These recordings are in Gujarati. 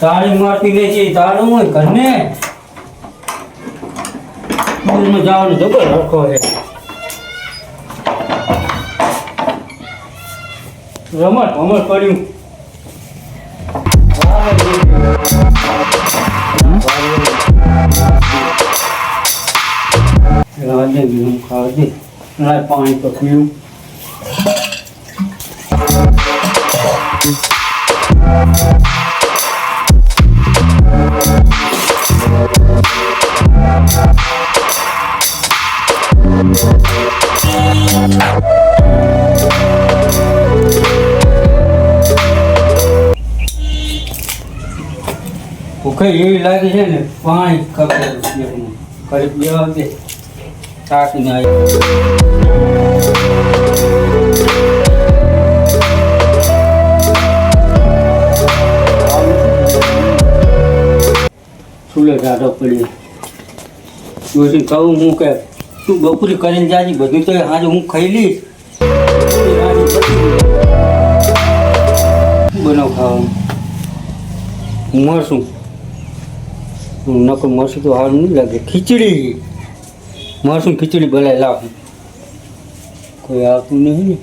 તાળી મારતી લે છે તાળું હોય ઘરને. સ્કૂલમાં જવાનું જબર હરખો છે. રમત રમત પડ્યું. ખાધે લાય પાણી તો ભૂખે એવી લાગે છે ને, પાણી ખબર કરી બે વાગે થાકીને આવી સુલે જાડો પડ્યો? જોશી કહું હું કે તું બપોરે કરીને જાજી બધું તો આજે હું ખાઈ લઈશ. બનાવ ખાવાનું? મરશું નકર મરશું તો હાલ નહીં લાગે. ખીચડી. મરશું ખીચડી બનાવી લાવ કોઈ આવતું નહીં ને.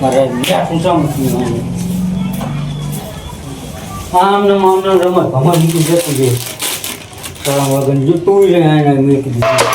મારે મીઠું સમજતું નહીં. આમ ને આમ ને રમત. ભમર બીજું જતું છે તળાવ વગર જૂતું રે એને મેં કીધું.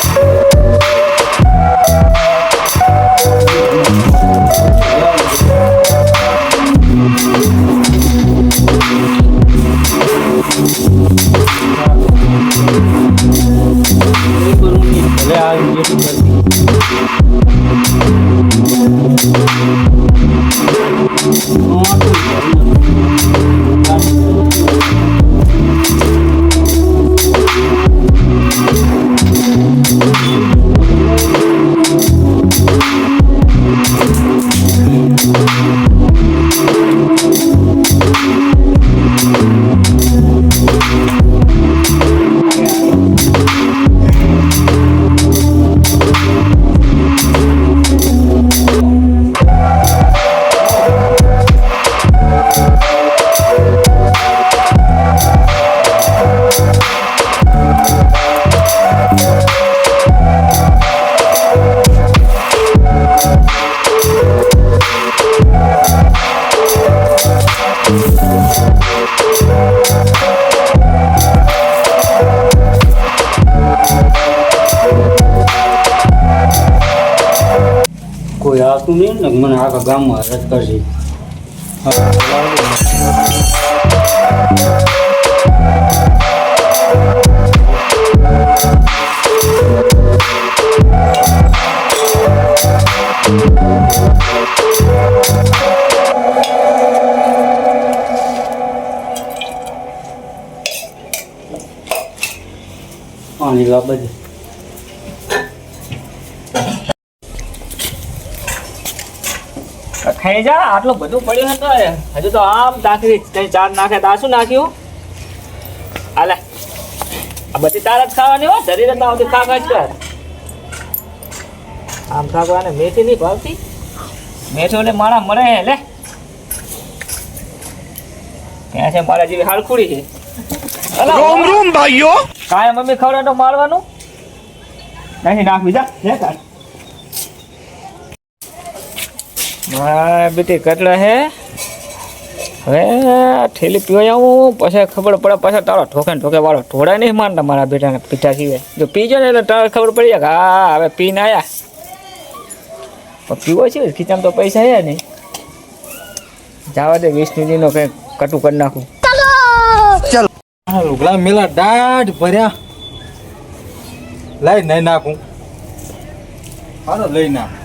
આવતું નહીં ને મને આખા ગામમાં રદ કરશે પાણી લા ખાઈ જા આટલું બધું પડ્યું હે તો હજુ તો આમ નાખી કઈ ચાર નાખે તો આ શું નાખ્યું? હાલે. આ બધી તારા જ ખાવાની હો શરીર તો આવતી ખા ખા જ કર આમ ખાવાને મેથી નહીં ભાવતી. મેથી ને માણા મળે હે લે. ત્યાં છે મારા જેવી હાલખુડી છે. રોમ રોમ ભાઈઓ. કાંઈ મમ્મી ખવડાવે તો મારવાનું? નહીં નાખવી જા લે કાઢ હા બેટી કેટલા હે? હવે ઠેલી પીવા આવું પછી ખબર પડે પાછા તારો ઠોકે ને ઠોકે વાળો ઢોળા નહીં માનતા મારા બેટાને પીઠા સિવાય. જો પીજો ને એટલે તારે ખબર પડી જાય કે હા હવે પીને આવ્યા પણ પીવો છે ખીચામાં તો પૈસા હે નહીં. જવા દે વીસ નીતિનો કંઈક કટું કરી નાખું. ચાલો! લુગડા મેલા દાઢ ભર્યા. લઈ નહીં નાખું. હાલો લઈ નાખ લાખ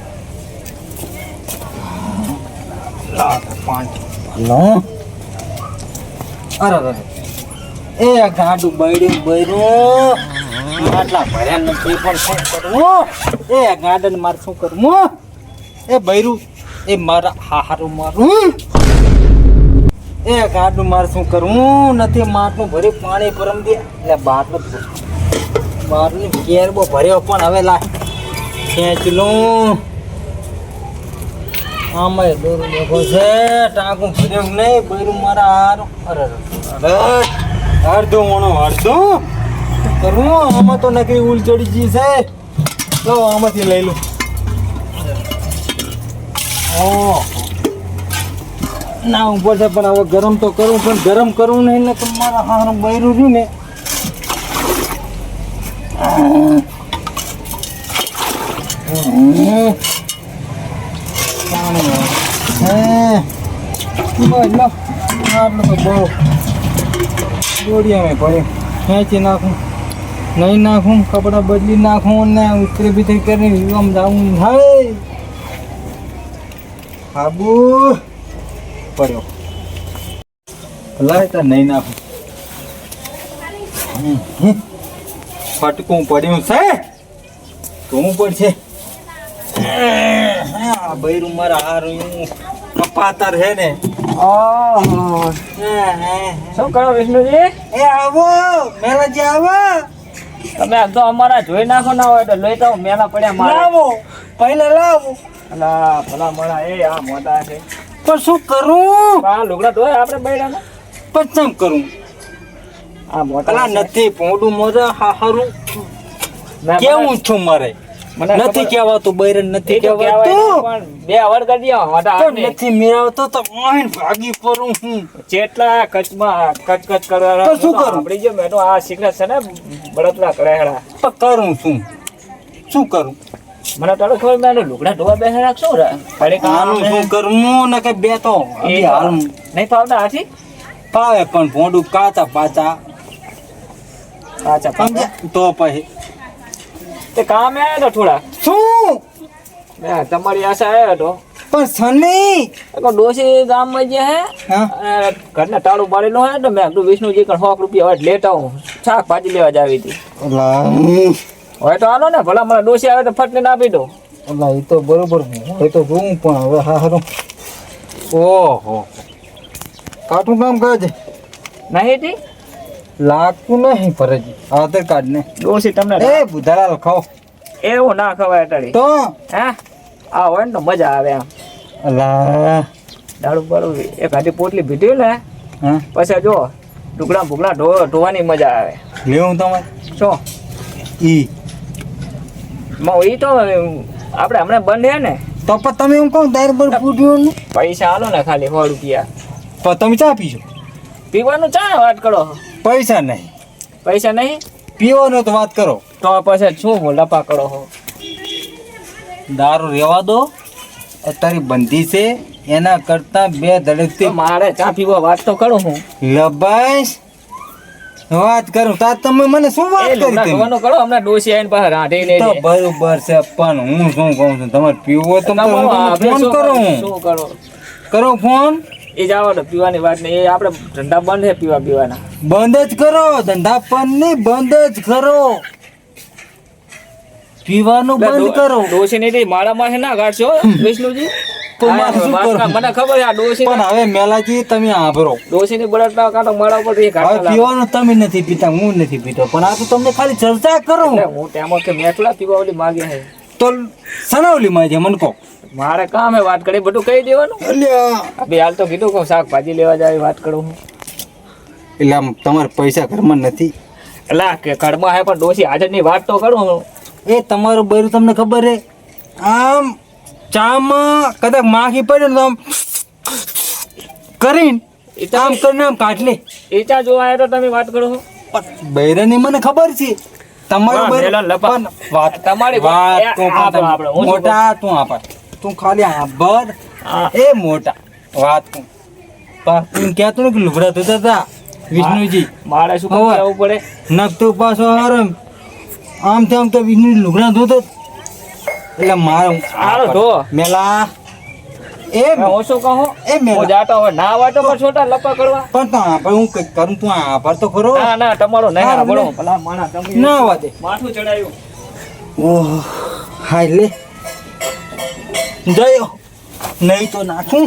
પાંચ નો? અરે અરે એ ગાડું બળ્યું બૈરું. આટલા ભર્યા નથી પણ શું કરવું એ ગાર્ડન માર શું કરવું એ બૈરું એ મારા હારું મારું. એ ગાડું માર શું કરવું નથી માટલું ભર્યું પાણી પરમ દે એટલે બાટલું બાટલું કેરબો ભર્યો પણ હવે લાય. ખેંચ લઉં આમાં દોરું લેખો છે, ટાંકું ભર્યું નહીં, બૈરું મારા હારું. અરે અરે અડધો વણો અડધો કરું? આમાં તો નકરી ઉલ ચડી ગઈ છે. તો આમાંથી લઈ લઉં ઓહ. ના ઉપર છે, પણ હવે ગરમ તો કરું, પણ ગરમ કરવું નહીં ને તો મારા હારું બૈરું રહ્યું ને. હમ. પાણી આવે. હે. બસ લો. આટલું તો બહુ નાખું. નહીં નાખું, કપડાં બદલી નાખું ને ઉતરી બીતરી કરીને આમ જાઉં? હાય આબુ પડ્યો. લાય તાર નહીં નાખું. ફટકું પડ્યું છે. ધોવું પડશે. હા બૈરું મારા હારું. કપાતર હે ને. ઓહો. શું કરો વિષ્ણુજી? એ આવો મેલાજી આવો. તમે આમ તો અમારા જોઈ નાખો ના હોય તો લઈ તો મેલા પડ્યા મારે. લાવો પહેલા લાવો. અલા ભલા મળા એ આ મોટા છે. પણ શું કરું? આ લુગડા ધોય આપણે બૈરાના? પણ ચમ કરું? આ મોટા નથી પોડું મોજા હા હારું. કેવું છું મારે? નથી કહેવાતું બૈરન નથી કહેવાતું. બે અવર કરી પણ નથી મેળવતો તો આહીન ભાગી પરું હું. જેટલા કચમાં કચ કચ કરવા તો શું કરું? સાંભળી ગયો મેં તો આ સિગરેટ છે ને બળતરા કરેડા તો કરું શું? શું કરું? મને તો ખબર મેં લુગડા ધોવા બેસે રાખશો રે ઘડીક આનું શું કરવું ને કે બે તો એ હાલ. નહીં ફાવતા હાથી? પાવે પણ ભોંડું કાચા પાચા અચ્છા સમજ્યા? તો પછી તે કામ હે તો થોડા શું? મેં તમારી આશા આવ્યો હતો. પણ સની! એકો ડોસી ગામમાં જે હે? હા. ઘરના તાળું પાડેલું હે તો મેં કીધું વિષ્ણુજી કણ સો રૂપિયા હવે લેતા હું શાકભાજી લેવા જ આવી હતી. હવે તો આનો ને ભલા મને ડોસી આવે તો ફટને આપી દો અલા એ તો બરોબર એ તો જોઉં પણ હવે હા હારું ઓહો. કાઠું કામ કરે છે. નહીં હતી? લાગતું નહીં ફરજી આધાર કાર્ડ ને. ડોસી તમને એ બુધાલાલ ખાઓ. એવું ના ખવાય અટાડી તો? હે? આ હોય ને મજા આવે આમ અલા દારૂ બારૂ એક હાથી પોટલી ભીટી ને હા? પછી જો ટુકડા ભૂકડા ઢો ઢોવાની મજા આવે. લેવું તમે શું ઈ. મો ઈ તો આપણે હમણાં બંધ હે ને. તો પણ તમે એમ કહું દાર પર ફૂટ્યું ને પૈસા આલો ને ખાલી સો રૂપિયા. પણ તમે ચા પીજો? પીવાનું ચા વાત કરો. પૈસા નહીં. પૈસા નહીં? પીવાનો તો વાત કરો. તો પછી શું લપા કરો હો દારૂ રેવા દો. અત્યારે બંધી છે. એના કરતા બે ધડકથી મારે ચા પીવા વાત તો કરું હું. લબાઈશ. વાત કરું. તા તમે મને શું વાત કરી તમે? કરો હમણાં ડોસી આઈને પાસે રાંધી લે તો બરોબર છે પણ હું શું કહું છું? તમારે પીવો તો ફોન કરો? હું. શું કરો? કરો ફોન એ જવાનો પીવાની વાત નહીં. એ આપણે ધંધા બંધ છે પીવા પીવાના. બંધ જ કરો ધંધા પણ નહીં બંધ જ કરો. પીવાનું બંધ કરો. ડોસી નહીં મારા માથે ના કાઢશો વિષ્ણુજી? તો મારે શું વાત કરવું? મને ખબર આ ડોસી પણ હવે મેલાજી તમે આભરો. ડોસી ની બળતરા કાંટો માળા ઉપર. પીવાનું તમે નથી પીતા હું નથી પીતો. પણ આ તો તમને ખાલી ચર્ચા કરું. હું તેમાં કે મેં પીવા ઓલી માગે છે. તો સનાવલી માં છે મને કહો. મારે કામ હે વાત કરી બધું કહી દેવાનું. અલ્યા. હાલ તો કીધું કે શાકભાજી લેવા જાય વાત કરું હું. એટલે આમ તમારે પૈસા ઘરમાં નથી? એટલે કે ઘરમાં હે પણ ડોસી હાજરની વાત તો કરું એ તમારું બૈરું તમને ખબર હે? આમ ચામાં કદાચ માખી પડે ને તો આમ કરીને આમ કરીને આમ કાઢલે એ ચા જોવા આવ્યા તો તમે વાત કરો બૈરાની મને ખબર છે. તમારું બૈરું- વાત તમારી વાત તો આપણો, આપણો, મોટા તું આપા તું ખાલી આભર. એ મોટા. વાત તું તું કહેતો ને કે લુગડા ધોતા હતા? વિષ્ણુજી. મારે શું કરવું પડે? નખતો પાછો હરમ આમ તેમ તો વિષ્ણુ લુગડા ધોતો. એટલે મારો આરો ધો. મેલા. એ ઓછો કહો? એ મેલા. જાતો હવે ના વાટો પર છોટા લપા કરવા. પણ તો આપણે હું કઈ કરું તું આભાર તો ખરો. ના ના તમારો નહીં સાંભળો મને- ભલા માણા તમે ના વાતે માથું ચડાયું. ઓહ હાય લે. જયો નહીં તો નાખું.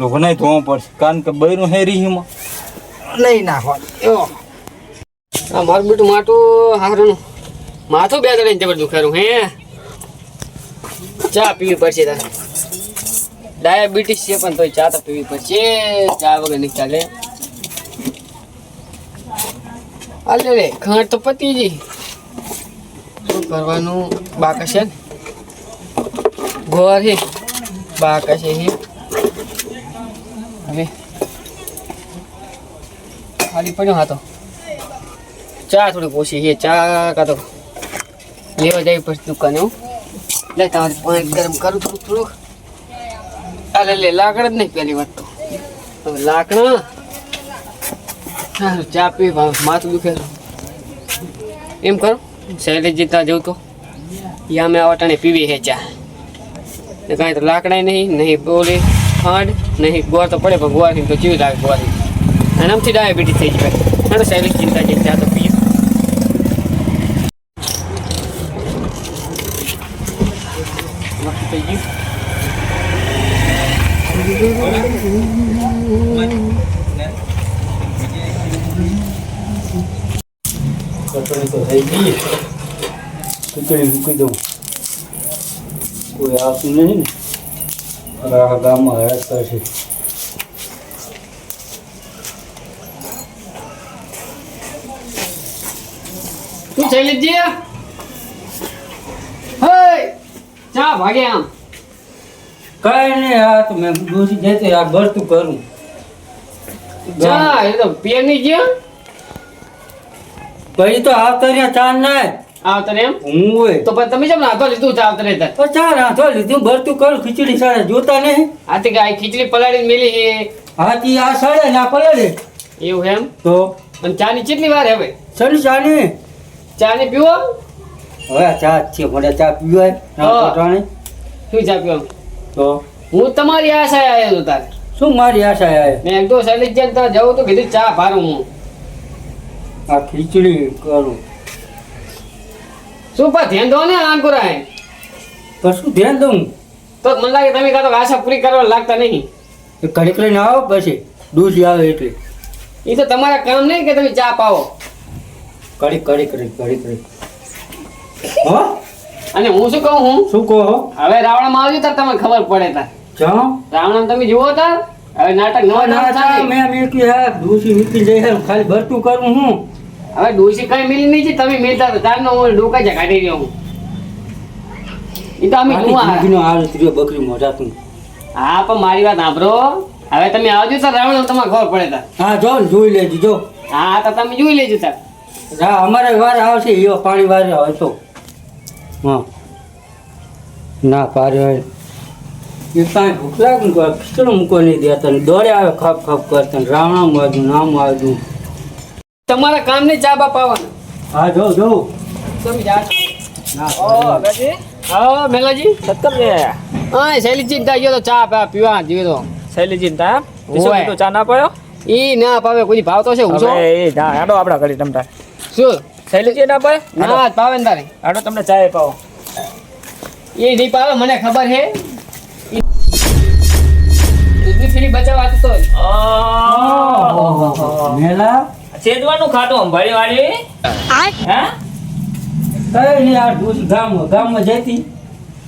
લોકોને ધોવું પડશે. કારણ કે બૈરું હેરી હિમાં નહીં નાખવાનું. આ મારું બેટું માટું હારું માથું બે દડે જબર દુખારું હે. ચા પીવી પડશે તારે. ડાયાબિટીસ છે પણ તોય ચા તો પીવી પડશે. ચા વગર નહીં ચાલે. અલે રે ખાંડ તો પતી જઈ શું કરવાનું? બાકશે ને? ગોર હે બાકશે હે હવે. ખાલી પડ્યો હાથો ચા થોડીક ઓછી છે. ચા કાં તો લેવા જાય પછી દુકાને હું. લે, તમારે પાણી ગરમ કરું થોડુંક થોડુંક. અરે લે લાકડ જ નહીં પહેલી વાત તો. હવે લાકડા સારું, ચા પી માથું દુખે એમ કરો. શૈલેજ જીતા જવું તો. યા મેં આવટાને પીવી હે ચા. ને કાંઈ તો લાકડા નહીં નહીં બોલી ખાંડ નહીં ગોળ તો પડે, પણ ગોળથી તો જીવ લાગે ગોળથી આમથી ડાયાબિટીસ થઈ જાય. હા તો ચિંતા છે ત્યાં તો પીએ. તો મૂકી દઉં. કોઈ આવતું નહીં ને આખા ગામમાં હેરાન કરશે તું શૈલેજજી હે ચા ભાગે આમ કઈ નહીં આ તો મેં દોષી જતી આ ભરતું કરું ચા એ તો પીએ નહીં ગયો પછી તો આવતા રહ્યા ચાર ના આવતને એમ? હું તો પણ તમે કેમ રાંધો લીધું ચા આવતને તાર તો ચા રાંધો લીધું? ભરતું કરું ખીચડી સાડે જોતા નહીં. આથી ગાય ખીચડી પલાળીને મેલી છે. હાથી આ સાડે ના પલાડી એવું એમ? તો? અને ચાની કેટલી વાર હવે? સડી ચાની? ચા ને પીવો? હવે ચા છે મને ચા પીવાય ના હા. શું ચા પીવો તો? હું તમારી આશાએ આવ્યો હતો તારે. શું મારી આશા આવે મેં તો શૈલેજજી ત્યાં જવું તો કીધું ચા ભારું હું. આ ખીચડી કરું. શું પા ધ્યાન દો ને આંકુરા તો શું ધ્યાન દઉં? તો મને લાગે તમે કાં તો આશા પૂરી કરવા લાગતા નહીં. એ કડીક લઈને આવો પછી દૂધ આવે એટલે. એ તો તમારા કામ નહીં કે તમે ચા પાવો. કડી કડીક કડીક કડીક કડીક હો? અને હું શું કહું હું? શું કહો? હવે રાવણમાં આવજો તાર તમને ખબર પડે તાર. જો રાવણ તમે જુઓ તાર. હવે નાટક નવા ના મેં મેં કીધું હા દૂધી નીકળી જાય ખાલી ભરતું કરું હું. હવે ડોસી કઈ મિલી નહીં છે તમે મિલતા તો તારનો હું ડોકા છે કાઢી રહ્યો હું. એ તો અમે આની કુંવા જિંદગીનો હાલ ત્રીજો બકરી મોઢા તું. હા પણ મારી વાત સાંભળો. હવે તમે આવજો તો રાવણ તમારે ખબર પડે તા હા જો જોઈ લેજો જો. હા તો તમે જોઈ લેજો તાર હા અમારે વાર આવશે એવો પાણી વાર આવે તો. હા. ના પારે હોય. એ કાંઈ ભૂખ લાગે ખીચડો મૂકો નહીં દેતા દોડે આવે ખપ ખપ કરતા રાવણ આવ્યું નામ આવ્યું તમારા કામ ને ચા બાપ આવવાના હા જો જો. તમે જા ના હા મેલાજી. સત્તમ ને હા શૈલી ચિંતા ગયો તો ચા પા પીવા જીવે તો. શૈલી ચિંતા. તો ચા ના પડ્યો ઈ ના પાવે કોઈ ભાવ તો છે એ ના આડો આપડા ઘડી તમતા શું? શૈલીજી ના પડે ના પાવે ને તારે. આડો તમને ચાય પાવો. એ નહીં પાવે મને ખબર છે દૂધની થેલી બચાવવા તો મેલા. સેજવાનું ખાતું અંભાળી વાળી? હે? કઈ નહીં આ દૂધ ગામ ગામમાં જતી.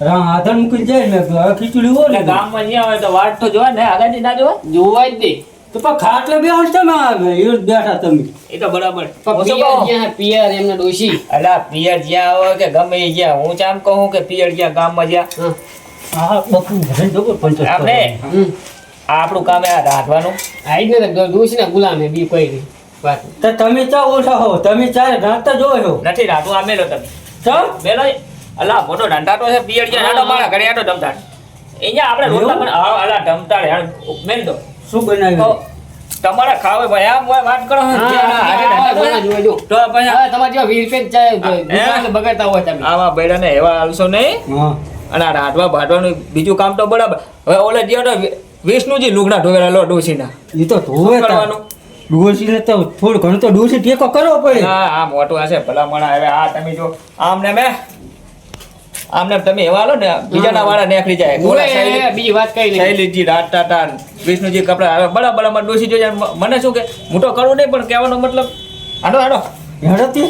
રા મૂકી જાય ને ખીચડી હોય. ને ગામમાં જ્યાં હોય તો વાટ તો જોવા ને આગાજી ના જોવા? જોવા જ દે. તો પણ ખાટલે બે તમે આવે એ બેઠા તમે. એ તો બરાબર. પિયર કહું? જ્યાં પિયર એમને ડોશી. અલા પિયર જ્યાં હોય કે ગમે એ જ્યાં હું ચામ કહું કે પિયર જ્યાં ગામમાં જ્યાં? હા. ભરાઈને જબર આપણે આપણું કામ એ આ રાંધવાનું. આ જ ને ડોશી ને ગુલામ બી કોઈ નહીં. તો તમે ચા ઓછા તમે ચારે રાંધતા જોયો નથી રાંધવું આ મેલો તમે. ચા? મેલો અલા મોટો ઢંટાટો છે જ્યાં હાડો મારા ઘરે આટો ઢમતાડ અહીંયા આપણે રોટલા પણ હા અલા ઢમતાડ યાર મેલ દો. શું બનાવ્યું? તમારે ખાવે ભાઈ આમ વાત કરો. તો પછી હવે તમારે જેવા વીર પેન ચાય? બગાડતા હોય તમે. આવા બૈરાને એવા આલશો નહીં? અને આ રાંધવા ભાટવાનું બીજું કામ તો બરાબર. હવે ઓલે જે વિષ્ણુજી લુગડા ઢોવેલા લો ડોસીના એ તો ધોવે કરવાનું? ડોસીને તો થોડું ઘણું તો ડોસી ટેકો કરવો પડે. હા આ મોટું હશે ભલા મણા હવે આ તમે જો આમ ને મેં આમને ને તમે એવા લો ને બીજાના વાળા નેકળી જાય. બીજી વાત કઈ નહીં. શૈલીજી રાત ટાટા વિષ્ણુજી કપડા. હવે બડા બડા માં ડોસી જોઈએ મને શું કે મોટો કરવું નહીં પણ કહેવાનો મતલબ આડો હાડો હેડતી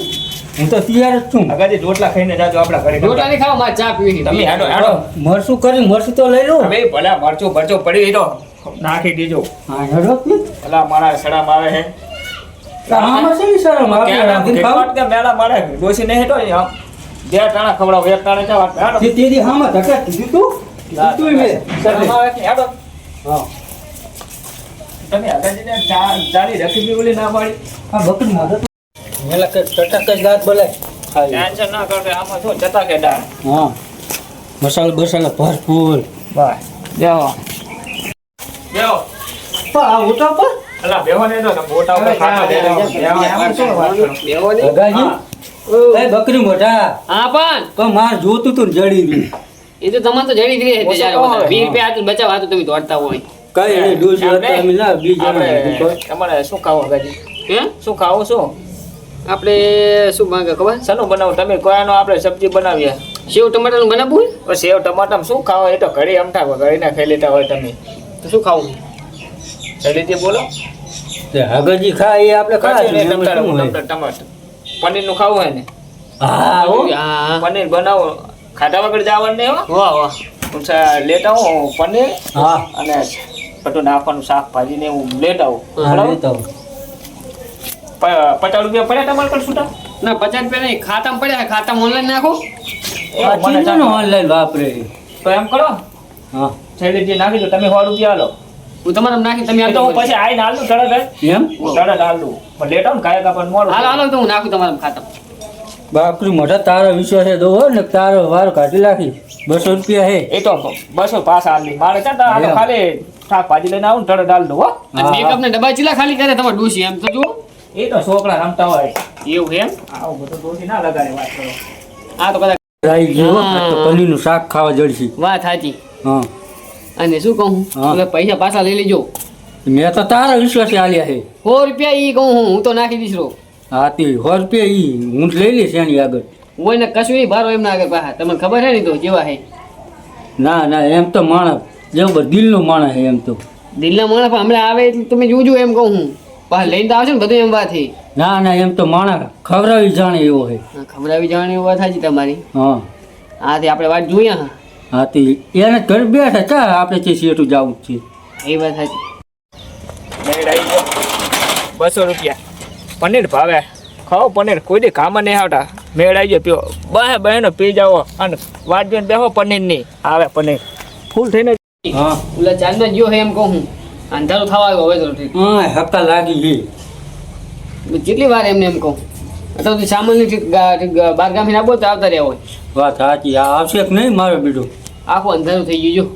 હું તો તૈયાર જ છું. અગાજી રોટલા ખાઈને જાજો આપણા ઘરે. રોટલા નહીં ખાવા મારે ચા પીવી તમે હેડો હેડો. મરસું કરી મરસું તો લઈ લો. હવે ભલા મરચું ભરચું પડી તો. નાખી દેજો. હા મારા સડામાં આવે છે આમાં શેની શરમ આપણે ક્યાં રાંધીને ખાવું? ઘેટવાટ કે મેલા મારે ડોસી નહીં હેઠો બે ટાણા ખવડાવો એક ટાણે ચાવા હાડો. તે તેદી હામાં ધક્કા કીધું તું? કીધું મેં. શરમ આવે છે, હાડો. હા. તમે ઓલી ના પાડી. આ બકરી મારે તો મેલા કે ટટક જ દાંત બોલાય ટેન્શન ના કરે આમાં શું જતા કે હા. મસાલા બસાલા ભરપૂર. બસ જાઓ. બેહો. પણ આ ઉઠા પર? અલા બેહો ને તો મોટા ઉપર ખાતા બેહો, શું વાત ને. ભગાજી એ બકરી મોઢા હા પણ. પણ માર જોતું તું જડી રહ્યું. એ તો તમારે તો જડી જ રહી જ્યારે કોણ બધા. હોય? વીસ રૂપિયા હાથું બચાવ હાથું તમે દોડતા હોય. કઈ નહીં ડોસી હતા અમે ના બીજા તમારે શું ખાવું હે? શું ખાવું શું? આપણે શું માંગે ખબર? શેનું બનાવું? તમે કોયાનો આપણે સબ્જી બનાવીએ. સેવ ટમાટાનું બનાવવું સેવ ટમાટામાં શું ખાવા એ તો ઘડી અમઠા ઘડીને ખાઈ લેતા હોય તમે. તો શું ખાવું? જલ્દીથી બોલો? હગજી ખા એ આપણે કશું પનીર ટમાટર. પનીરનું ખાવું હોય ને? હા પનીર બનાવો. ખાધા વગર જવાનું નહીં હો? વાહ વાહ. હું લેતા હું પનીર હા. અને બધું નાખવાનું શાકભાજી ને હું લેટ આવું. પચાસ રૂપિયા પડ્યા તમારે પણ છૂટા? ના પચાસ રૂપિયા નહીં. ખાતામાં પડ્યા ખાતામાં ઓનલાઈન નાખો. ઓનલાઈન વાપરે. તો એમ કરો? હા. શૈલીજી નાખી દો તમે સો રૂપિયા હાલો હું તમારે નાખી તમે તો હું પછી આઈને હાલ દઉં તરત એમ? તરત હાલ દઉં પણ લેતા આવું ને કાંઈ કાપડ મોડું હાલો હાલો તો હું નાખું તમારા ખાતા બાપરી મોઢા તારો વિશ્વાસે દો ને તારો વાર કાઢી નાખી. બસો રૂપિયા હે એ તો બસો પાસ હાલ મારે ક્યાં. ખાલી શાકભાજી લઈને આવું તરત હાલ દઉં હો મેકઅપ ને ડબ્બા ચીલા ખાલી કરે તમારે ડોસી એમ તો જુઓ. એ તો છોકરા રમતા હોય. એવું એમ? આવું બધું દોષી ના લગાડે વાત કરો. આ તો કદાચ પનીરનું શાક ખાવા જડશી. વાત સાચી. હા. અને શું કહું. હવે પૈસા પાછા લઈ લેજો. મેં તો તારા વિશ્વાસે આલ્યા છે. સો રૂપિયા ઈ કહું હું હું તો નાખી દઈશ રો. હા તે સો રૂપિયા ઈ હું લઈ લઈશ એની આગળ. હોય ને કશું નહીં ભારો એમના આગળ પાછા. તમને ખબર છે ને તો જેવા હે ના ના એમ તો માણસ જબર દિલનો માણસ હે એમ તો. દિલના માણસ પણ હમણાં આવે એટલે તમે જોજો એમ કહું હું. પાછા લઈને તો આવશે ને બધું એમ વાત છે. ના ના એમ તો માણસ ખવડાવી જાણે એવો છે. ખવડાવી જાણે એવી વાત સાચી તમારી. હા. હા તે આપણે વાત જોઈએ હા. હા તે એને ઘર બેઠા ચા આપણે તે શેઠું જવું જ છે. એ વાત સાચી. ગયો. બસો રૂપિયા. પનીર ભાવે. ખાઓ પનીર. કોઈ દે કામ નહીં આવતા. મેળ આવી ગયો. પીઓ. બહે બહેનો પી જાઓ. અને વાટજો જોઈને બેહો પનીરની આવે પનીર. ફૂલ થઈને હા. ઓલા ચાંદના જીવો હે એમ કહું હું. અંધારું થવા આવ્યો હવે તો ઠીક. હા હપ્તા લાગી ગઈ. કેટલી વાર એમને એમ કહું? તો સામાન્ય બાર ગામ આપો તો આવતા રહ્યા હોય. વાત સાચી આવશે કે નહીં મારો બીડો આખું અંધારું થઈ ગયું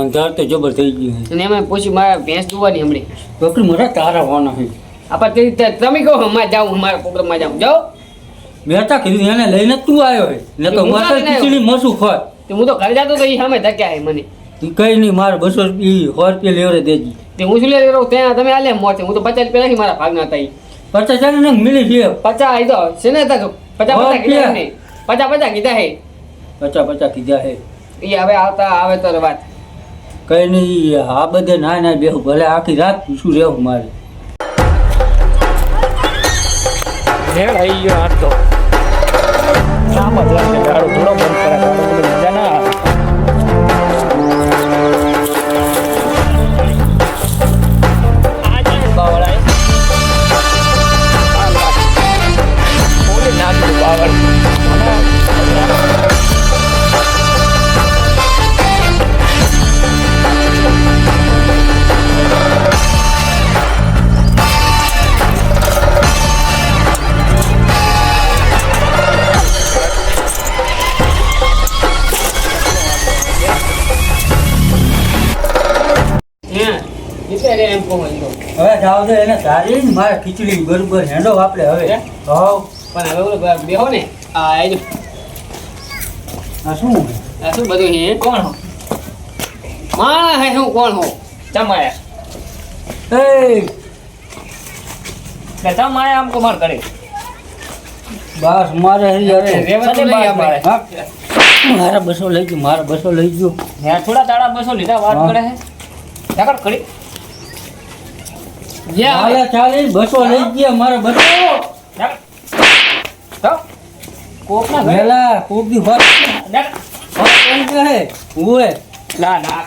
અંધાર તો જબર થઈ ગયું અને એમાં પૂછ્યું મારા ભેંસ દુવાની હમણે. બકરી મોટા તારા હોવાના છે. આપણે તે તમે કહો હમણાં જાઉં મારા પ્રોગ્રામમાં જાઉં. જાઓ. મેં કીધું એને લઈને તું આવ્યો હે ને તો મારે માતા ખીચડી મસું ખોય. તો હું તો ઘરે જતો તો એ સામે ધક્યા હે મને. કઈ નહીં મારે બસો સો રૂપિયા લેવરે દેજી. તે હું શું લઈ ત્યાં તમે આલે મોટે હું તો પચાસ રૂપિયા નાખી મારા ભાગના હતા. પચાસ હજાર ને મિલી છે. પચાસ એ તો છે ને હતા પચાસ પચાસ કીધા. એમને. પચાસ પચાસ કીધા હે. પચાસ પચાસ કીધા હે. એ હવે આવતા આવે તો વાત. કઈ નહીં આ બધે ના ના બેહું. ભલે આખી રાત શું રહેવું મારે. મેળ આવી ગયો આ તો. કામ જ લાગે થોડો બધું એમ કહું હવે જાવ દે એને તારી મારે ખીચડી બરોબર હેંડો આપણે હવે. હે? પણ હવે ઓલો બેહો ને. આ એ આ શું? આ શું બધું હે? કોણ હો? માણા હે હું કોણ હો? તમાયા એ. કે તમાયા આમ કમાર કરે બસ મારે હવે તો. મારે. હા. બસો લઈ ગયો મારા બસો લઈ ગયો મેં થોડા તાળા બસો લીધા વાત કરે છે આગળ કરી જ્યાં ચાલે બસો લઈ ગયા મારા બસો કોકના વેલા કોકી વાત વાત કોણ કહે ના ના